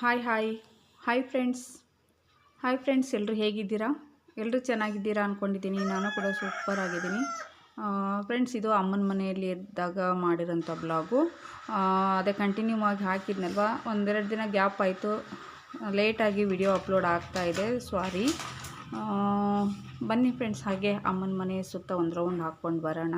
Hi hi hi friends hi friends ಎಲ್ಲರೂ ಹೇಗಿದ್ದೀರಾ? ಎಲ್ಲರೂ ಚೆನ್ನಾಗಿದ್ದೀರಾ ಅಂದ್ಕೊಂಡಿದ್ದೀನಿ ನಾನು ಕೂಡ ಸೂಪರ್ ಆಗಿದ್ದೀನಿ. ಫ್ರೆಂಡ್ಸ್ ಇದು ಅಮ್ಮನ ಮನೆಯಲ್ಲಿ ಇದ್ದಾಗ ಮಾಡಿರೋಂಥ ಬ್ಲಾಗು ಅದೇ ಕಂಟಿನ್ಯೂ ಆಗಿ ಹಾಕಿದ್ನಲ್ವ? ಒಂದೆರಡು ದಿನ ಗ್ಯಾಪ್ ಆಯಿತು. ಲೇಟಾಗಿ ವಿಡಿಯೋ ಅಪ್ಲೋಡ್ ಆಗ್ತಾ ಇದೆ. ಸಾರಿ ಬನ್ನಿ ಫ್ರೆಂಡ್ಸ್ ಹಾಗೆ ಅಮ್ಮನ ಮನೆ ಸುತ್ತ ಒಂದು ರೌಂಡ್ ಹಾಕ್ಕೊಂಡು ಬರೋಣ.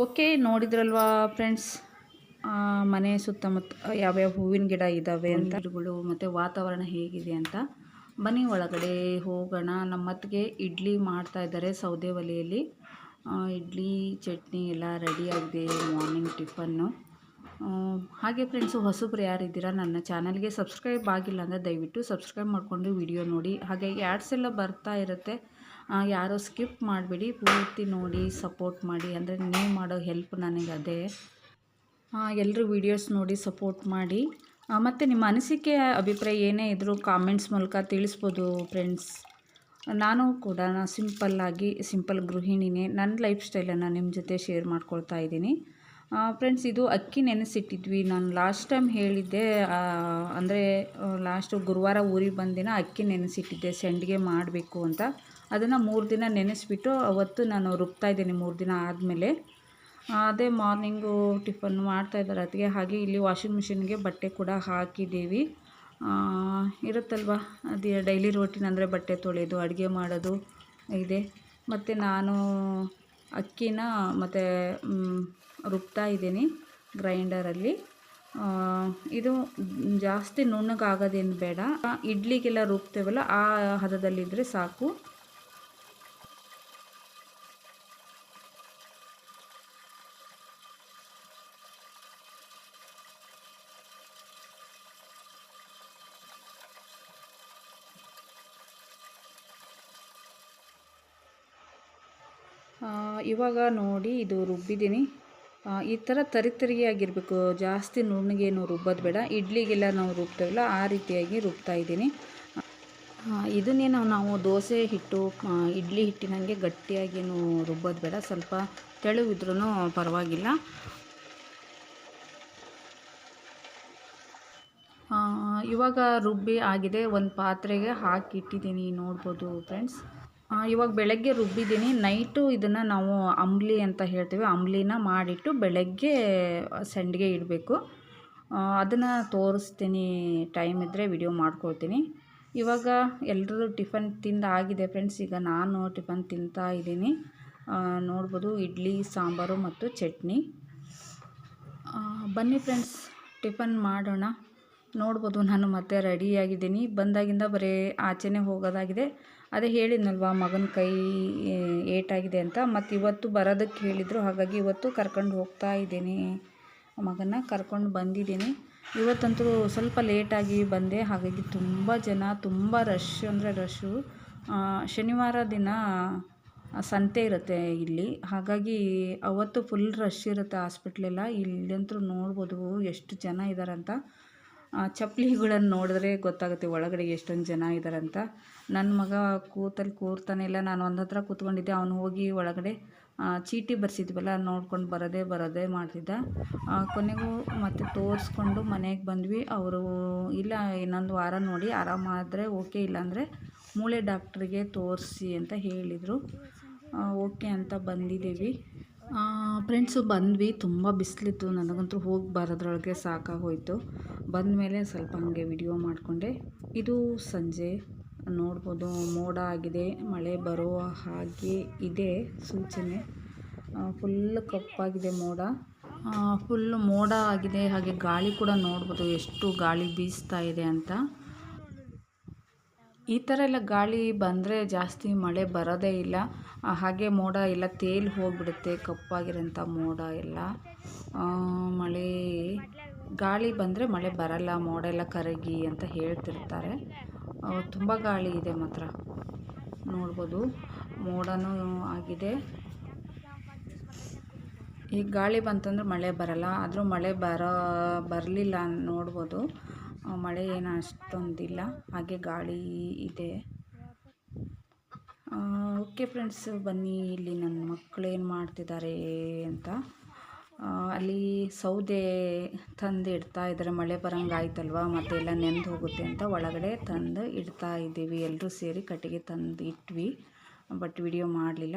ಓಕೆ, ನೋಡಿದ್ರಲ್ವಾ ಫ್ರೆಂಡ್ಸ್ ಮನೆ ಸುತ್ತಮುತ್ತ, ಯಾವ್ಯಾವ ಹೂವಿನ ಗಿಡ ಇದ್ದಾವೆ ಅಂತ? ಗಿಡಗಳು ಮತ್ತು ವಾತಾವರಣ ಹೇಗಿದೆ ಅಂತ. ಮನೆ ಒಳಗಡೆ ಹೋಗೋಣ. ನಮ್ಮತ್ತಿಗೆ ಇಡ್ಲಿ ಮಾಡ್ತಾ ಇದ್ದಾರೆ ಸೌದೆ ಒಲೆಯಲ್ಲಿ. ಇಡ್ಲಿ, ಚಟ್ನಿ ಎಲ್ಲ ರೆಡಿಯಾಗಿದೆ ಮಾರ್ನಿಂಗ್ ಟಿಫನ್ನು ಹಾಗೆ ಫ್ರೆಂಡ್ಸು ಹೊಸಬ್ರು ಯಾರಿದ್ದೀರಾ, ನನ್ನ ಚಾನಲ್ಗೆ ಸಬ್ಸ್ಕ್ರೈಬ್ ಆಗಿಲ್ಲ ಅಂದರೆ ದಯವಿಟ್ಟು ಸಬ್ಸ್ಕ್ರೈಬ್ ಮಾಡಿಕೊಂಡು ವಿಡಿಯೋ ನೋಡಿ. ಹಾಗೆ ಆ್ಯಡ್ಸ್ ಎಲ್ಲ ಬರ್ತಾ ಇರುತ್ತೆ. ಯಾರೋ ಸ್ಕಿಪ್ ಮಾಡಿಬಿಡಿ. ಪೂರ್ತಿ ನೋಡಿ, ಸಪೋರ್ಟ್ ಮಾಡಿ. ಅಂದರೆ ನೀವು ಮಾಡೋ ಹೆಲ್ಪ್ ನನಗೆ ಅದೇ ಎಲ್ಲರೂ ವೀಡಿಯೋಸ್ ನೋಡಿ, ಸಪೋರ್ಟ್ ಮಾಡಿ. ಮತ್ತು ನಿಮ್ಮ ಅನಿಸಿಕೆ, ಅಭಿಪ್ರಾಯ ಏನೇ ಇದ್ದರೂ ಕಾಮೆಂಟ್ಸ್ ಮೂಲಕ ತಿಳಿಸ್ಬೋದು, ಫ್ರೆಂಡ್ಸ್. ನಾನು ಕೂಡ ಸಿಂಪಲ್ಲಾಗಿ ಸಿಂಪಲ್ ಗೃಹಿಣಿನೇ. ನನ್ನ ಲೈಫ್ ಸ್ಟೈಲನ್ನು ನಿಮ್ಮ ಜೊತೆ ಶೇರ್ ಮಾಡ್ಕೊಳ್ತಾ ಇದ್ದೀನಿ. ಫ್ರೆಂಡ್ಸ್, ಇದು ಅಕ್ಕಿ ನೆನೆಸಿಟ್ಟಿದ್ವಿ. ನಾನು ಲಾಸ್ಟ್ ಟೈಮ್ ಹೇಳಿದ್ದೆ ಅಂದರೆ, ಲಾಸ್ಟು ಗುರುವಾರ ಊರಿಗೆ ಬಂದಿನ ಅಕ್ಕಿ ನೆನೆಸಿಟ್ಟಿದ್ದೆ. ಸಂಡಿಗೆ ಮಾಡಬೇಕು ಅಂತ. ಅದನ್ನು ಮೂರು ದಿನ ನೆನೆಸ್ಬಿಟ್ಟು ಅವತ್ತು ನಾನು ರುಬ್ತಾ ಇದ್ದೀನಿ ಮೂರು ದಿನ ಆದಮೇಲೆ. ಅದೇ ಮಾರ್ನಿಂಗು ಟಿಫನ್ ಮಾಡ್ತಾ ಇದ್ದಾರೆ ಅದಕ್ಕೆ ಹಾಗೆ ಇಲ್ಲಿ ವಾಷಿಂಗ್ ಮಿಷಿನ್ಗೆ ಬಟ್ಟೆ ಕೂಡ ಹಾಕಿದ್ದೀವಿ. ಇರುತ್ತಲ್ವ? ಅದು ಡೈಲಿ ರೋಟೀನ್ ಅಂದರೆ ಬಟ್ಟೆ ತೊಳೆಯೋದು ಅಡುಗೆ ಮಾಡೋದು ಇದೆ. ಮತ್ತು ನಾನು ಅಕ್ಕಿನ ಮತ್ತು ರುಬ್ತಾ ಇದ್ದೀನಿ ಗ್ರೈಂಡರಲ್ಲಿ. ಇದು ಜಾಸ್ತಿ ನುಣ್ಣಗಾಗೋದೇನು ಬೇಡ. ಇಡ್ಲಿಗೆಲ್ಲ ರುಬ್ತೇವಲ್ಲ, ಆ ಹದದಲ್ಲಿದ್ದರೆ ಸಾಕು. ಇವಾಗ ನೋಡಿ ಇದು ರುಬ್ಬಿದ್ದೀನಿ. ಈ ಥರ ತರಿ ತರಿಯಾಗಿರಬೇಕು. ಜಾಸ್ತಿ ನುಣ್ಣಗೇನು ರುಬ್ಬೋದು ಬೇಡ. ಇಡ್ಲಿಗೆಲ್ಲ ನಾವು ರುಬ್ತೇವಲ್ಲ, ಆ ರೀತಿಯಾಗಿ ರುಬ್ತಾ ಇದ್ದೀನಿ. ಇದನ್ನೇನು ನಾವು ದೋಸೆ ಹಿಟ್ಟು ಇಡ್ಲಿ ಹಿಟ್ಟಿನಂಗೆ ಗಟ್ಟಿಯಾಗೇನು ರುಬ್ಬೋದು ಬೇಡ. ಸ್ವಲ್ಪ ತೆಳುವಿದ್ರೂ ಪರವಾಗಿಲ್ಲ. ಇವಾಗ ರುಬ್ಬಿ ಆಗಿದೆ. ಒಂದು ಪಾತ್ರೆಗೆ ಹಾಕಿ ಇಟ್ಟಿದ್ದೀನಿ ನೋಡ್ಬೋದು ಫ್ರೆಂಡ್ಸ್ ಇವಾಗ ಬೆಳಗ್ಗೆ ರುಬ್ಬಿದ್ದೀನಿ. ನೈಟು ಇದನ್ನು ನಾವು ಅಂಬ್ಲಿ ಅಂತ ಹೇಳ್ತೀವಿ. ಅಂಬ್ಲಿನ ಮಾಡಿಟ್ಟು ಬೆಳಗ್ಗೆ ಸಂಡಿಗೆ ಇಡಬೇಕು. ಅದನ್ನು ತೋರಿಸ್ತೀನಿ. ಟೈಮ್ ಇದ್ದರೆ ವಿಡಿಯೋ ಮಾಡ್ಕೊಳ್ತೀನಿ. ಇವಾಗ ಎಲ್ಲರೂ ಟಿಫನ್ ತಿಂದ ಆಗಿದೆ ಫ್ರೆಂಡ್ಸ್ ಈಗ ನಾನು ಟಿಫನ್ ತಿಂತಾ ಇದ್ದೀನಿ. ನೋಡ್ಬೋದು ಇಡ್ಲಿ, ಸಾಂಬಾರು ಮತ್ತು ಚಟ್ನಿ. ಬನ್ನಿ ಫ್ರೆಂಡ್ಸ್ ಟಿಫನ್ ಮಾಡೋಣ. ನೋಡ್ಬೋದು ನಾನು ಮತ್ತೆ ರೆಡಿಯಾಗಿದ್ದೀನಿ ಬಂದಾಗಿಂದ ಬರೀ ಆಚೆನೇ ಹೋಗೋದಾಗಿದೆ. ಅದೇ ಹೇಳಿದ್ನಲ್ವ, ಮಗನ ಕೈ ಏಟಾಗಿದೆ ಅಂತ. ಮತ್ತು ಇವತ್ತು ಬರೋದಕ್ಕೆ ಹೇಳಿದರು, ಹಾಗಾಗಿ ಇವತ್ತು ಕರ್ಕೊಂಡು ಹೋಗ್ತಾ ಇದ್ದೀನಿ. ಮಗನ ಕರ್ಕೊಂಡು ಬಂದಿದ್ದೀನಿ. ಇವತ್ತಂತೂ ಸ್ವಲ್ಪ ಲೇಟಾಗಿ ಬಂದೆ, ಹಾಗಾಗಿ ತುಂಬ ಜನ, ತುಂಬ ರಶ್ ಅಂದರೆ ರಶ್ಶು ಶನಿವಾರ ದಿನ ಸಂತೆ ಇರುತ್ತೆ ಇಲ್ಲಿ. ಹಾಗಾಗಿ ಅವತ್ತು ಫುಲ್ ರಶ್ ಇರುತ್ತೆ ಹಾಸ್ಪಿಟ್ಲೆಲ್ಲ. ಇಲ್ಲಂತೂ ನೋಡ್ಬೋದು ಎಷ್ಟು ಜನ ಇದ್ದಾರಂತ ಚಪ್ಪಲಿಗಳನ್ನು ನೋಡಿದ್ರೆ ಗೊತ್ತಾಗುತ್ತೆ ಒಳಗಡೆ ಎಷ್ಟೊಂದು ಜನ ಇದ್ದಾರಂತ ನನ್ನ ಮಗ ಕೂತಲ್ಲಿ ಕೂರ್ತಾನೆ ಇಲ್ಲ, ನಾನು ಒಂದು ಹತ್ರ ಕೂತ್ಕೊಂಡಿದ್ದೆ, ಅವನು ಹೋಗಿ ಒಳಗಡೆ ಚೀಟಿ ಬರ್ಸಿದ್ವಲ್ಲ ನೋಡ್ಕೊಂಡು ಬರೋದೇ ಬರೋದೇ ಮಾಡ್ತಿದ್ದ. ಕೊನೆಗೂ ಮತ್ತೆ ತೋರಿಸ್ಕೊಂಡು ಮನೆಗೆ ಬಂದ್ವಿ. ಅವರು ಇಲ್ಲ, ಇನ್ನೊಂದು ವಾರ ನೋಡಿ ಆರಾಮಾದರೆ ಓಕೆ, ಇಲ್ಲಾಂದರೆ ಮೂಳೆ ಡಾಕ್ಟ್ರಿಗೆ ತೋರಿಸಿ ಅಂತ ಹೇಳಿದರು. ಓಕೆ ಅಂತ ಬಂದಿದ್ದೀವಿ. ಫ್ರೆಂಡ್ಸು ಬಂದ್ವಿ, ತುಂಬ ಬಿಸಿಲಿತ್ತು, ನನಗಂತೂ ಹೋಗಿ ಬರೋದ್ರೊಳಗೆ ಸಾಕಾಗೋಯ್ತು. ಬಂದಮೇಲೆ ಸ್ವಲ್ಪ ಹಾಗೆ ವಿಡಿಯೋ ಮಾಡಿಕೊಂಡೆ. ಇದು ಸಂಜೆ. ನೋಡ್ಬೋದು, ಮೋಡ ಆಗಿದೆ, ಮಳೆ ಬರುವ ಹಾಗೆ ಇದೆ ಸೂಚನೆ. ಫುಲ್ ಕಪ್ಪಾಗಿದೆ ಮೋಡ. ಫುಲ್ ಮೋಡ ಆಗಿದೆ, ಹಾಗೆ ಗಾಳಿ ಕೂಡ ನೋಡ್ಬೋದು ಎಷ್ಟು ಗಾಳಿ ಬೀಸ್ತಾ ಇದೆ ಅಂತ. ಈ ಥರ ಎಲ್ಲ ಗಾಳಿ ಬಂದರೆ ಜಾಸ್ತಿ ಮಳೆ ಬರೋದೇ ಇಲ್ಲ. ಹಾಗೆ ಮೋಡ ಎಲ್ಲ ತೇಲಿ ಹೋಗಿಬಿಡುತ್ತೆ, ಕಪ್ಪಾಗಿರೋಂಥ ಮೋಡ ಎಲ್ಲ. ಮಳೆ ಗಾಳಿ ಬಂದರೆ ಮಳೆ ಬರಲ್ಲ ಮೋಡ ಎಲ್ಲ ಕರಗಿ ಅಂತ ಹೇಳ್ತಿರ್ತಾರೆ. ತುಂಬ ಗಾಳಿ ಇದೆ ಮಾತ್ರ. ನೋಡ್ಬೋದು. ಮೋಡನೂ ಆಗಿದೆ. ಈಗ ಗಾಳಿ ಬಂತಂದ್ರೆ ಮಳೆ ಬರಲ್ಲ. ಆದರೂ ಮಳೆ ಬರೋ, ಬರಲಿಲ್ಲ ನೋಡ್ಬೋದು. ಮಳೆ ಏನು ಅಷ್ಟೊಂದಿಲ್ಲ. ಹಾಗೆ ಗಾಳಿ ಇದೆ. ಓಕೆ ಫ್ರೆಂಡ್ಸ್, ಬನ್ನಿ ಇಲ್ಲಿ ನನ್ನ ಮಕ್ಕಳು ಏನು ಮಾಡ್ತಿದ್ದಾರೆ ಅಂತ. ಅಲ್ಲಿ ಸೌದೆ ತಂದು ಇಡ್ತಾ ಇದ್ದಾರೆ. ಮಳೆ ಬರಂಗೆ ಆಯ್ತಲ್ವ? ಮತ್ತೆ ಎಲ್ಲ ನೆಂದು ಹೋಗುತ್ತೆ ಅಂತ ಒಳಗಡೆ ತಂದು ಇಡ್ತಾ ಇದ್ದೀವಿ. ಎಲ್ಲರೂ ಸೇರಿ ಕಟ್ಟಿಗೆ ತಂದು ಇಟ್ವಿ, ಬಟ್ ವಿಡಿಯೋ ಮಾಡಲಿಲ್ಲ.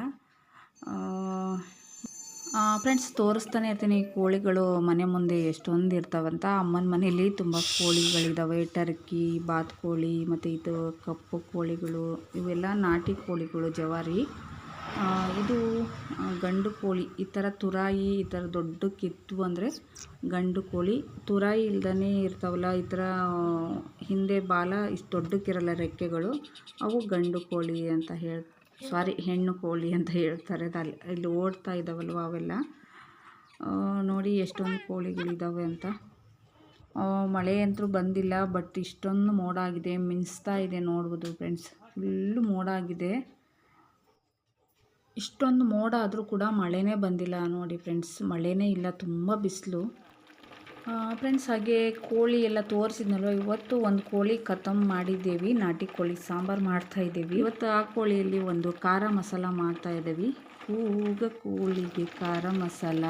ಫ್ರೆಂಡ್ಸ್, ತೋರಿಸ್ತಾನೆ ಇರ್ತೀನಿ. ಕೋಳಿಗಳು ಮನೆ ಮುಂದೆ ಎಷ್ಟೊಂದು ಇರ್ತಾವಂತ. ಅಮ್ಮನ ಮನೆಯಲ್ಲಿ ತುಂಬ ಕೋಳಿಗಳಿದ್ದಾವೆ ಟರ್ಕಿ ಬಾತುಕೋಳಿ ಮತ್ತು ಇದು ಕಪ್ಪು ಕೋಳಿಗಳು, ಇವೆಲ್ಲ ನಾಟಿ ಕೋಳಿಗಳು, ಜವಾರಿ. ಇದು ಗಂಡು ಕೋಳಿ, ಈ ಥರ ತುರಾಯಿ, ಈ ಥರ ದೊಡ್ಡ ಕಿತ್ತು ಅಂದರೆ ಗಂಡು ಕೋಳಿ. ತುರಾಯಿ ಇಲ್ದೇ ಇರ್ತಾವಲ್ಲ, ಈ ಥರ ಹಿಂದೆ ಬಾಲ ಇಷ್ಟು ದೊಡ್ಡಕ್ಕಿರಲ್ಲ ರೆಕ್ಕೆಗಳು, ಅವು ಗಂಡು ಕೋಳಿ ಅಂತ ಹೇಳಿ ಸಾರಿ ಹೆಣ್ಣು ಕೋಳಿ ಅಂತ ಹೇಳ್ತಾರೆ. ಅಲ್ಲಿ ಇಲ್ಲಿ ಓಡ್ತಾ ಇದ್ದಾವಲ್ವ ಅವೆಲ್ಲ? ನೋಡಿ ಎಷ್ಟೊಂದು ಕೋಳಿಗಳಿದ್ದಾವೆ ಅಂತ. ಮಳೆ ಅಂತೂ ಬಂದಿಲ್ಲ, ಬಟ್ ಇಷ್ಟೊಂದು ಮೋಡ ಆಗಿದೆ, ಮಿಂಚ್ತಾ ಇದೆ ನೋಡ್ಬೋದು ಫ್ರೆಂಡ್ಸ್. ಫುಲ್ಲು ಮೋಡ ಆಗಿದೆ. ಇಷ್ಟೊಂದು ಮೋಡ ಆದರೂ ಕೂಡ ಮಳೆನೇ ಬಂದಿಲ್ಲ ನೋಡಿ ಫ್ರೆಂಡ್ಸ್ ಮಳೆನೇ ಇಲ್ಲ, ತುಂಬ ಬಿಸಿಲು. ಫ್ರೆಂಡ್ಸ್ ಹಾಗೆ ಕೋಳಿ ಎಲ್ಲ ತೋರಿಸಿದ್ನಲ್ವ, ಇವತ್ತು ಒಂದು ಕೋಳಿ ಖತಮ್ ಮಾಡಿದ್ದೇವೆ, ನಾಟಿ ಕೋಳಿ ಸಾಂಬಾರು ಮಾಡ್ತಾ ಇದ್ದೀವಿ. ಇವತ್ತು ಆ ಕೋಳಿಯಲ್ಲಿ ಒಂದು ಖಾರ ಮಸಾಲ ಮಾಡ್ತಾ ಇದ್ದೀವಿ. ಕೂಗ ಕೋಳಿಗೆ ಖಾರ ಮಸಾಲ.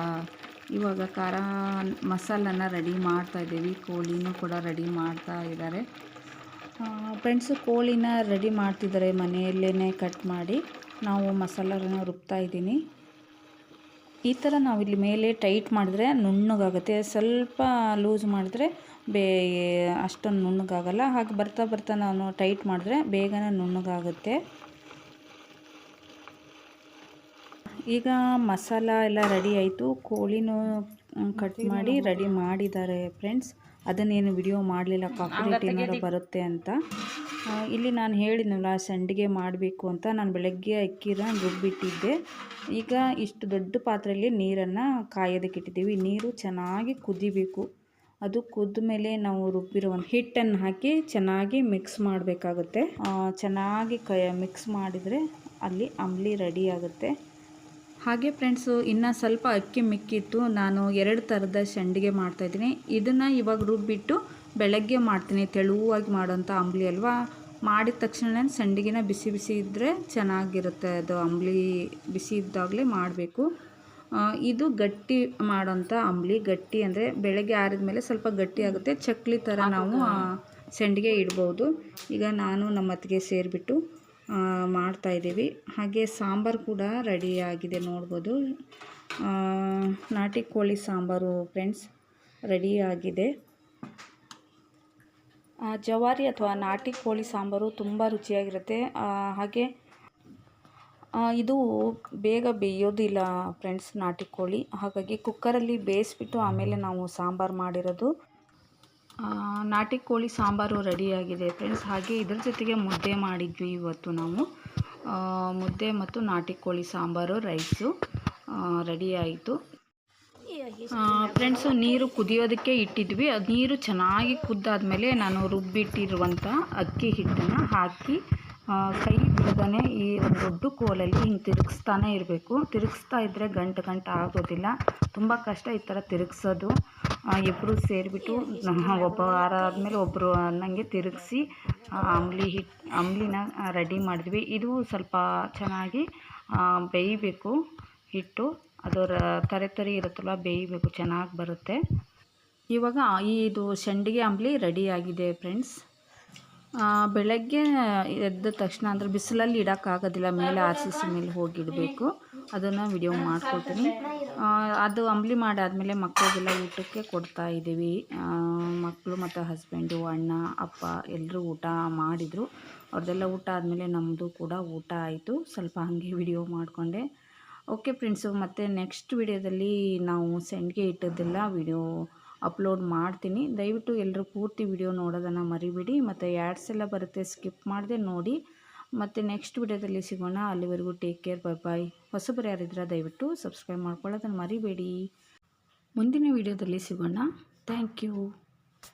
ಇವಾಗ ಖಾರ ಮಸಾಲನ ರೆಡಿ ಮಾಡ್ತಾ ಇದ್ದೀವಿ, ಕೋಳಿನೂ ಕೂಡ ರೆಡಿ ಮಾಡ್ತಾ ಇದ್ದಾರೆ. ಫ್ರೆಂಡ್ಸು ಕೋಳಿನ ರೆಡಿ ಮಾಡ್ತಿದ್ದಾರೆ ಮನೆಯಲ್ಲೇ ಕಟ್ ಮಾಡಿ. ನಾವು ಮಸಾಲನ ರುಬ್ತಾ ಇದ್ದೀನಿ. ಈ ಥರ ನಾವಿಲ್ಲಿ ಮೇಲೆ ಟೈಟ್ ಮಾಡಿದ್ರೆ ನುಣ್ಣಗಾಗುತ್ತೆ. ಸ್ವಲ್ಪ ಲೂಸ್ ಮಾಡಿದ್ರೆ ಬೇ ಅಷ್ಟೊಂದು ನುಣ್ಣಗಾಗಲ್ಲ. ಹಾಗೆ ಬರ್ತಾ ಬರ್ತಾ ನಾನು ಟೈಟ್ ಮಾಡಿದ್ರೆ ಬೇಗನೆ ನುಣ್ಣಗಾಗುತ್ತೆ. ಈಗ ಮಸಾಲ ಎಲ್ಲ ರೆಡಿ ಆಯಿತು. ಕೋಳಿನೂ ಕಟ್ ಮಾಡಿ ರೆಡಿ ಮಾಡಿದ್ದಾರೆ ಫ್ರೆಂಡ್ಸ್. ಅದನ್ನೇನು ವಿಡಿಯೋ ಮಾಡಲಿಲ್ಲ ಕಾಪರೇಟ್ ಏನಾದರೂ ಬರುತ್ತೆ ಅಂತ. ಇಲ್ಲಿ ನಾನು ಹೇಳಿದ್ನಲ್ಲ ಸಂಡಿಗೆ ಮಾಡಬೇಕು ಅಂತ ನಾನು ಬೆಳಗ್ಗೆ ಅಕ್ಕಿನ ರುಬ್ಬಿಟ್ಟಿದ್ದೆ. ಈಗ ಇಷ್ಟು ದೊಡ್ಡ ಪಾತ್ರೆಯಲ್ಲಿ ನೀರನ್ನು ಕಾಯೋದಕ್ಕೆ ಇಟ್ಟಿದ್ದೀವಿ. ನೀರು ಚೆನ್ನಾಗಿ ಕುದಿಬೇಕು. ಅದು ಕುದ್ದ ಮೇಲೆ ನಾವು ರುಬ್ಬಿರೋ ಒಂದು ಹಿಟ್ಟನ್ನು ಹಾಕಿ ಚೆನ್ನಾಗಿ ಮಿಕ್ಸ್ ಮಾಡಬೇಕಾಗುತ್ತೆ. ಚೆನ್ನಾಗಿ ಕ ಮಿಕ್ಸ್ ಮಾಡಿದರೆ ಅಲ್ಲಿ ಅಂಬ್ಲಿ ರೆಡಿ ಆಗುತ್ತೆ. ಹಾಗೆ ಫ್ರೆಂಡ್ಸು ಇನ್ನು ಸ್ವಲ್ಪ ಅಕ್ಕಿ ಮಿಕ್ಕಿತ್ತು. ನಾನು ಎರಡು ಥರದ ಸಂಡಿಗೆ ಮಾಡ್ತಾಯಿದ್ದೀನಿ ಇದನ್ನು ಇವಾಗ ರುಬ್ಬಿಟ್ಟು ಬೆಳಗ್ಗೆ ಮಾಡ್ತೀನಿ. ತೆಳುವಾಗಿ ಮಾಡೋಂಥ ಅಂಬ್ಲಿ ಅಲ್ವಾ? ಮಾಡಿದ ತಕ್ಷಣ ಸಂಡಿಗೆನ ಬಿಸಿ ಬಿಸಿ ಇದ್ದರೆ ಚೆನ್ನಾಗಿರುತ್ತೆ. ಅದು ಅಂಬ್ಲಿ ಬಿಸಿ ಇದ್ದಾಗಲೇ ಮಾಡಬೇಕು. ಇದು ಗಟ್ಟಿ ಮಾಡೋಂಥ ಅಂಬ್ಲಿ. ಗಟ್ಟಿ ಅಂದರೆ ಬೆಳಗ್ಗೆ ಆರಿದ ಮೇಲೆ ಸ್ವಲ್ಪ ಗಟ್ಟಿ ಆಗುತ್ತೆ. ಚಕ್ಲಿ ಥರ ನಾವು ಸಂಡಿಗೆ ಇಡ್ಬೋದು. ಈಗ ನಾನು ನಮ್ಮತ್ತಿಗೆ ಸೇರಿಬಿಟ್ಟು ಮಾಡ್ತಾಯಿದ್ದೀವಿ ಹಾಗೆ ಸಾಂಬಾರು ಕೂಡ ರೆಡಿ ಆಗಿದೆ ನೋಡ್ಬೋದು. ನಾಟಿ ಕೋಳಿ ಸಾಂಬಾರು ಫ್ರೆಂಡ್ಸ್ ರೆಡಿ ಆಗಿದೆ. ಆ, ಜವಾರಿ ಅಥವಾ ನಾಟಿ ಕೋಳಿ ಸಾಂಬಾರು ತುಂಬ ರುಚಿಯಾಗಿರುತ್ತೆ. ಹಾಗೆ ಇದು ಬೇಗ ಬೇಯೋದಿಲ್ಲ ಫ್ರೆಂಡ್ಸ್ ನಾಟಿ ಕೋಳಿ. ಹಾಗಾಗಿ ಕುಕ್ಕರಲ್ಲಿ ಬೇಯಿಸ್ಬಿಟ್ಟು ಆಮೇಲೆ ನಾವು ಸಾಂಬಾರು ಮಾಡಿರೋದು. ನಾಟಿ ಕೋಳಿ ಸಾಂಬಾರು ರೆಡಿಯಾಗಿದೆ ಫ್ರೆಂಡ್ಸ್. ಹಾಗೆ ಇದ್ರ ಜೊತೆಗೆ ಮುದ್ದೆ ಮಾಡಿದ್ವಿ ಇವತ್ತು ನಾವು. ಮುದ್ದೆ ಮತ್ತು ನಾಟಿ ಕೋಳಿ ಸಾಂಬಾರು, ರೈಸು ರೆಡಿಯಾಯಿತು. ಫ್ರೆಂಡ್ಸು, ನೀರು ಕುದಿಯೋದಕ್ಕೆ ಇಟ್ಟಿದ್ವಿ. ಅದು ನೀರು ಚೆನ್ನಾಗಿ ಕುದ್ದಾದ್ಮೇಲೆ ನಾನು ರುಬ್ಬಿಟ್ಟಿರುವಂಥ ಅಕ್ಕಿ ಹಿಟ್ಟನ್ನು ಹಾಕಿ ಕೈ ಬಿಡದೇ ಈ ಒಂದು ದೊಡ್ಡ ಕೋಲಲ್ಲಿ ಹಿಂಗೆ ತಿರುಗಿಸ್ತಾನೆ ಇರಬೇಕು. ತಿರುಗಿಸ್ತಾ ಇದ್ದರೆ ಗಂಟು ಗಂಟು ಆಗೋದಿಲ್ಲ. ತುಂಬ ಕಷ್ಟ ಈ ಥರ ತಿರುಗಿಸೋದು. ಇಬ್ಬರು ಸೇರಿಬಿಟ್ಟು ಒಬ್ಬ ವಾರ ಆದಮೇಲೆ ಒಬ್ಬರು ಅನ್ನಂಗೆ ತಿರುಗಿಸಿ ಅಂಬ್ಲಿ ಹಿಟ್ಟು ಅಂಬ್ಲಿನ ರೆಡಿ ಮಾಡಿದ್ವಿ. ಇದು ಸ್ವಲ್ಪ ಚೆನ್ನಾಗಿ ಬೇಯಬೇಕು ಹಿಟ್ಟು. ಅದರ ತರೆ ತರಿ ಇರುತ್ತಲ್ಲ, ಬೇಯಬೇಕು. ಚೆನ್ನಾಗಿ ಬರುತ್ತೆ. ಇವಾಗ ಇದು ಸಂಡಿಗೆ ಅಂಬ್ಲಿ ರೆಡಿ ಆಗಿದೆ, ಫ್ರೆಂಡ್ಸ್. ಬೆಳಗ್ಗೆ ಎದ್ದ ತಕ್ಷಣ ಅಂದರೆ ಬಿಸಿಲಲ್ಲಿ ಇಡೋಕ್ಕಾಗೋದಿಲ್ಲ, ಮೇಲೆ ಆರ್ ಸಿ ಸಿ ಮೇಲೆ ಹೋಗಿಡಬೇಕು ಅದನ್ನು ವಿಡಿಯೋ ಮಾಡ್ಕೊಳ್ತೀನಿ ಅದು ಅಂಬ್ಲಿ ಮಾಡಾದಮೇಲೆ ಮಕ್ಕಳಿಗೆಲ್ಲ ಊಟಕ್ಕೆ ಕೊಡ್ತಾ ಇದ್ದೀವಿ. ಮಕ್ಕಳು ಮತ್ತು ಹಸ್ಬೆಂಡು ಅಣ್ಣ, ಅಪ್ಪ ಎಲ್ಲರೂ ಊಟ ಮಾಡಿದರು. ಅವ್ರದ್ದೆಲ್ಲ ಊಟ ಆದಮೇಲೆ ನಮ್ಮದು ಕೂಡ ಊಟ ಆಯಿತು. ಸ್ವಲ್ಪ ಹಾಗೆ ವಿಡಿಯೋ ಮಾಡಿಕೊಂಡೆ. ಓಕೆ ಫ್ರೆಂಡ್ಸು ಮತ್ತು ನೆಕ್ಸ್ಟ್ ವಿಡಿಯೋದಲ್ಲಿ ನಾವು ಸೆಂಡ್ಗೆ ಇಟ್ಟದ್ದೆಲ್ಲ ವಿಡಿಯೋ ಅಪ್ಲೋಡ್ ಮಾಡ್ತೀನಿ. ದಯವಿಟ್ಟು ಎಲ್ಲರೂ ಪೂರ್ತಿ ವಿಡಿಯೋ ನೋಡೋದನ್ನು ಮರಿಬೇಡಿ. ಮತ್ತು ಆ್ಯಡ್ಸ್ ಎಲ್ಲ ಬರುತ್ತೆ, ಸ್ಕಿಪ್ ಮಾಡದೆ ನೋಡಿ. ಮತ್ತು ನೆಕ್ಸ್ಟ್ ವಿಡಿಯೋದಲ್ಲಿ ಸಿಗೋಣ. ಅಲ್ಲಿವರೆಗೂ ಟೇಕ್ ಕೇರ್, ಬೈ ಬಾಯ್ ಹೊಸಬರು ಯಾರಿದ್ರೆ ದಯವಿಟ್ಟು ಸಬ್ಸ್ಕ್ರೈಬ್ ಮಾಡ್ಕೊಳ್ಳೋದನ್ನು ಮರಿಬೇಡಿ. ಮುಂದಿನ ವಿಡಿಯೋದಲ್ಲಿ ಸಿಗೋಣ. Thank you.